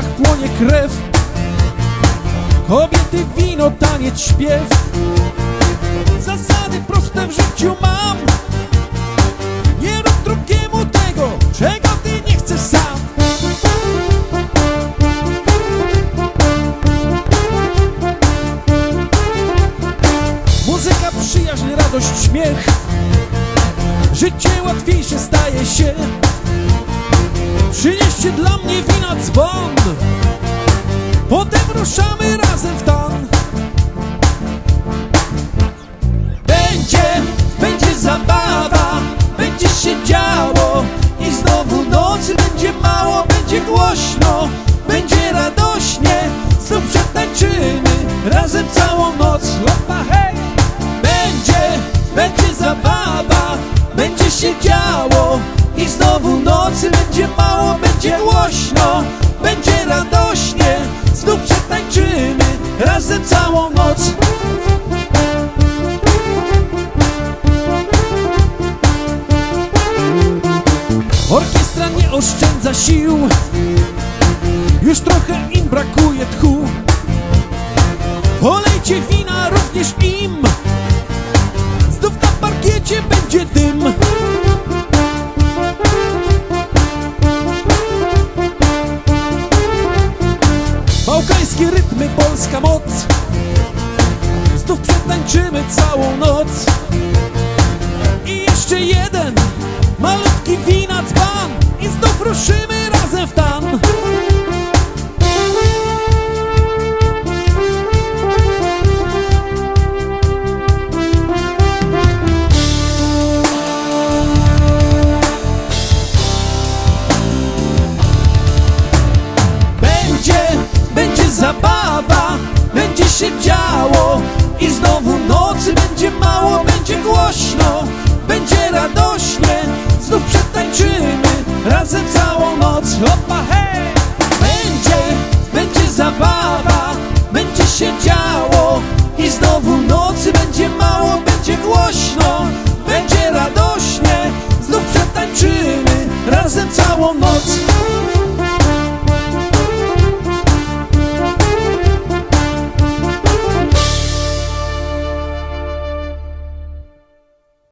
żyłach płonie krew. Kobiety, wino, taniec, śpiew. Zasady proste w życiu mam. Nie rób drugiemu tego, czego ty nie chcesz sam. Muzyka, przyjaźń, radość, śmiech. Życie łatwiejsze staje się Przynieście dla mnie wina dzwon. Potem ruszamy razem w tan Będzie, będzie zabawa Będzie się działo. I znowu nocy będzie mało Będzie głośno, będzie radośnie Znów przetańczymy razem całą noc. Lopa, hej! Będzie, będzie zabawa Będzie się działo I znowu nocy będzie mało Będzie głośno, będzie radośnie. Znów przetańczymy razem całą noc. Orkiestra nie oszczędza sił. Już trochę im brakuje tchu. Polejcie wina również im polska moc. Znów przetańczymy całą noc będzie mało, będzie głośno Będzie radośnie, znów przetańczymy Razem całą noc, hopa hej! Będzie, będzie zabawa, będzie się działo. I znowu nocy będzie mało, będzie głośno Będzie radośnie, znów przetańczymy Razem całą noc